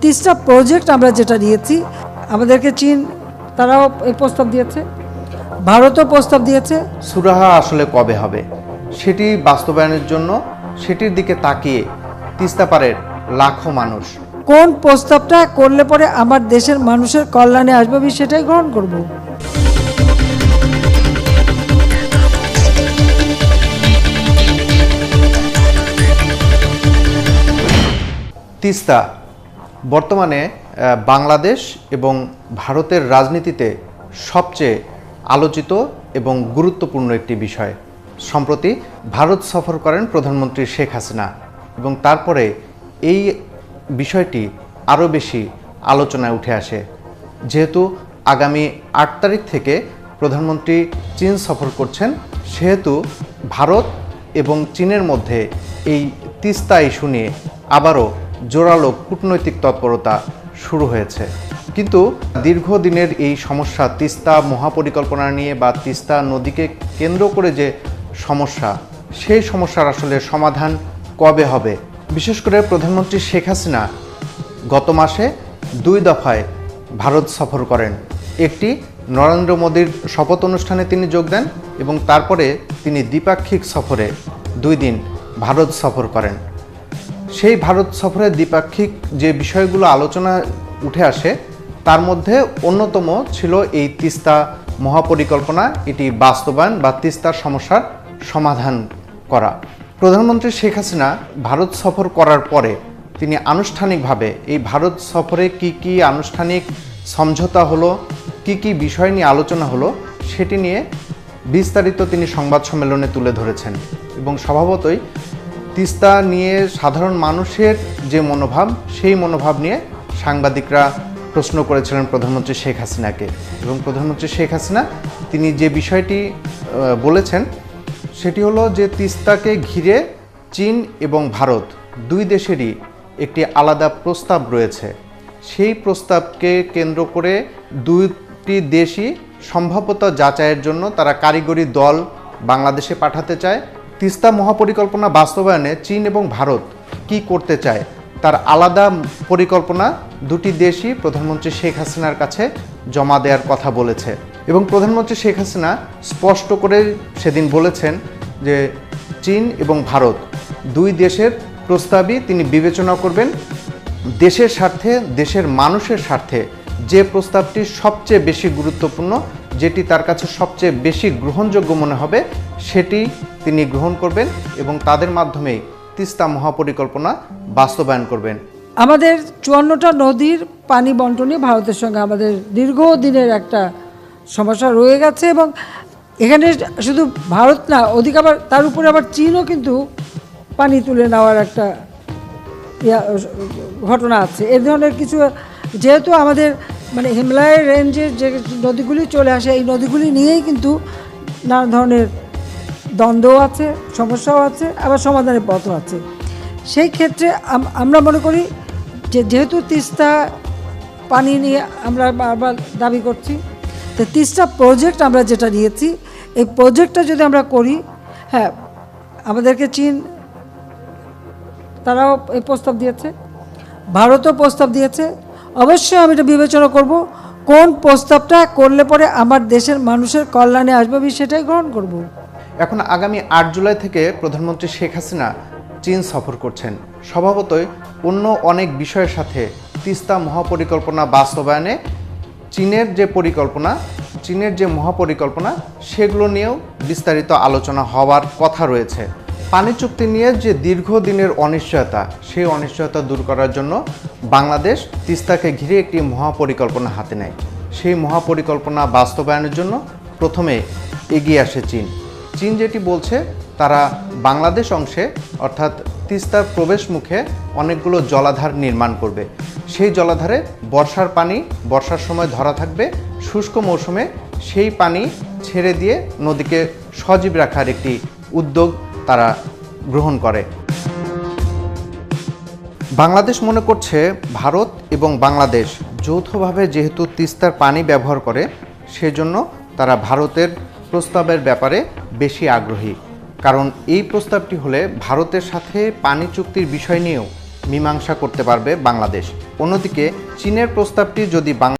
তিরিশটা প্রজেক্ট আমরা যেটা নিয়েছি আমাদেরকে চীন তারাও এই প্রস্তাব দিয়েছে ভারতও প্রস্তাব দিয়েছে। সুরাহা আসলে কবে হবে? সেটি বাস্তবায়নের জন্য সেটির দিকে তাকিয়ে তিস্তা তিস্তাপাড়ের লাখো মানুষ। কোন প্রস্তাবটা করলে পরে আমার দেশের মানুষের কল্যাণে আসবে আমি সেটাই গ্রহণ করব। তিস্তা বর্তমানে বাংলাদেশ এবং ভারতের রাজনীতিতে সবচেয়ে আলোচিত এবং গুরুত্বপূর্ণ একটি বিষয়। সম্প্রতি ভারত সফর করেন প্রধানমন্ত্রী শেখ হাসিনা এবং তারপরে এই বিষয়টি আরও বেশি আলোচনায় উঠে আসে। যেহেতু আগামী আট তারিখ থেকে প্রধানমন্ত্রী চীন সফর করছেন, সেহেতু ভারত এবং চীনের মধ্যে এই তিস্তা ইস্যু নিয়ে আবারও জোরালো কূটনৈতিক তৎপরতা শুরু হয়েছে। কিন্তু দীর্ঘদিনের এই সমস্যা তিস্তা মহাপরিকল্পনা নিয়ে বা তিস্তা নদীকে কেন্দ্র করে যে সমস্যা, সেই সমস্যার আসলে সমাধান কবে হবে? বিশেষ করে প্রধানমন্ত্রী শেখ হাসিনা গত মাসে দুই দফায় ভারত সফর করেন। একটি নরেন্দ্র মোদীর শপথ অনুষ্ঠানে তিনি যোগ দেন এবং তারপরে তিনি দ্বিপাক্ষিক সফরে দুই দিন ভারত সফর করেন। সেই ভারত সফরে দ্বিপাক্ষিক যে বিষয়গুলো আলোচনা উঠে আসে, তার মধ্যে অন্যতম ছিল এই তিস্তা মহাপরিকল্পনা, এটি বাস্তবায়ন বা তিস্তার সমস্যার সমাধান করা। প্রধানমন্ত্রী শেখ হাসিনা ভারত সফর করার পরে তিনি আনুষ্ঠানিকভাবে এই ভারত সফরে কি কি আনুষ্ঠানিক সমঝোতা হলো, কি কি বিষয় নিয়ে আলোচনা হলো, সেটি নিয়ে বিস্তারিত তিনি সংবাদ সম্মেলনে তুলে ধরেছেন এবং স্বভাবতই তিস্তা নিয়ে সাধারণ মানুষের যে মনোভাব, সেই মনোভাব নিয়ে সাংবাদিকরা প্রশ্ন করেছিলেন প্রধানমন্ত্রী শেখ হাসিনাকে। এবং প্রধানমন্ত্রী শেখ হাসিনা তিনি যে বিষয়টি বলেছেন, সেটি হলো যে তিস্তাকে ঘিরে চীন এবং ভারত দুই দেশেরই একটি আলাদা প্রস্তাব রয়েছে। সেই প্রস্তাবকে কেন্দ্র করে দুইটি দেশই সম্ভাব্যতা যাচাইয়ের জন্য তারা কারিগরি দল বাংলাদেশে পাঠাতে চায় তিস্তা মহাপরিকল্পনা বাস্তবায়নে চীন এবং ভারত কি করতে চায়, তার আলাদা পরিকল্পনা দুটি দেশই প্রধানমন্ত্রী শেখ হাসিনার কাছে জমা দেওয়ার কথা বলেছে। এবং প্রধানমন্ত্রী শেখ হাসিনা স্পষ্ট করে সেদিন বলেছেন যে চীন এবং ভারত দুই দেশের প্রস্তাবই তিনি বিবেচনা করবেন। দেশের স্বার্থে, দেশের মানুষের স্বার্থে যে প্রস্তাবটি সবচেয়ে বেশি গুরুত্বপূর্ণ যেটি তার কাছে সবচেয়ে বেশি গ্রহণযোগ্য মনে হবে, সেটি তিনি গ্রহণ করবেন এবং তাদের মাধ্যমেই তিস্তা মহাপরিকল্পনা বাস্তবায়ন করবেন। আমাদের চুয়ান্নটা নদীর পানি বন্টনে ভারতের সঙ্গে আমাদের দীর্ঘদিনের একটা সমস্যা রয়ে গেছে এবং এখানে শুধু ভারত না ওদিকে আবার তার উপরে আবার চীনও কিন্তু পানি তুলে নেওয়ার একটা ঘটনা আছে। এ ধরনের কিছু, যেহেতু আমাদের মানে হিমালয়ের রেঞ্জের যে নদীগুলি চলে আসে, এই নদীগুলি নিয়েই কিন্তু নানা ধরনের দ্বন্দ্বও আছে, সমস্যাও আছে, আবার সমাধানের পথও আছে। সেই ক্ষেত্রে আমরা মনে করি যে যেহেতু তিস্তা পানি নিয়ে আমরা বারবার দাবি করছি, তো তিস্তা প্রজেক্ট আমরা যেটা নিয়েছি, এই প্রজেক্টটা যদি আমরা করি হ্যাঁ আমাদেরকে চীন তারাও এই প্রস্তাব দিয়েছে, ভারতও প্রস্তাব দিয়েছে অবশ্যই আমি এটা বিবেচনা করব, কোন প্রস্তাবটা করলে পরে আমার দেশের মানুষের কল্যাণে আসবে আমি সেটাই গ্রহণ করব। এখন আগামী আট জুলাই থেকে প্রধানমন্ত্রী শেখ হাসিনা চীন সফর করছেন। স্বভাবতই অন্য অনেক বিষয়ের সাথে তিস্তা মহাপরিকল্পনা বাস্তবায়নে চীনের যে পরিকল্পনা, চীনের যে মহাপরিকল্পনা, সেগুলো নিয়েও বিস্তারিত আলোচনা হওয়ার কথা রয়েছে। পানি চুক্তি নিয়ে যে দীর্ঘদিনের অনিশ্চয়তা, সেই অনিশ্চয়তা দূর করার জন্য বাংলাদেশ তিস্তাকে ঘিরে একটি মহাপরিকল্পনা হাতে নেয়। সেই মহাপরিকল্পনা বাস্তবায়নের জন্য প্রথমে এগিয়ে আসে চীন। চীন যেটি বলছে, তারা বাংলাদেশ অংশে, অর্থাৎ তিস্তার প্রবেশ মুখে অনেকগুলো জলাধার নির্মাণ করবে। সেই জলাধারে বর্ষার পানি, বর্ষার সময় ধরা থাকবে, শুষ্ক মৌসুমে সেই পানি ছেড়ে দিয়ে নদীকে সজীব রাখার একটি উদ্যোগ তারা গ্রহণ করে। বাংলাদেশ মনে করছে ভারত এবং বাংলাদেশ যৌথভাবে যেহেতু তিস্তার পানি ব্যবহার করে, সেজন্য তারা ভারতের প্রস্তাবের ব্যাপারে বেশি আগ্রহী। কারণ এই প্রস্তাবটি হলে ভারতের সাথে পানি চুক্তির বিষয় নিয়েও মীমাংসা করতে পারবে বাংলাদেশ। অন্যদিকে চীনের প্রস্তাবটি যদি বাং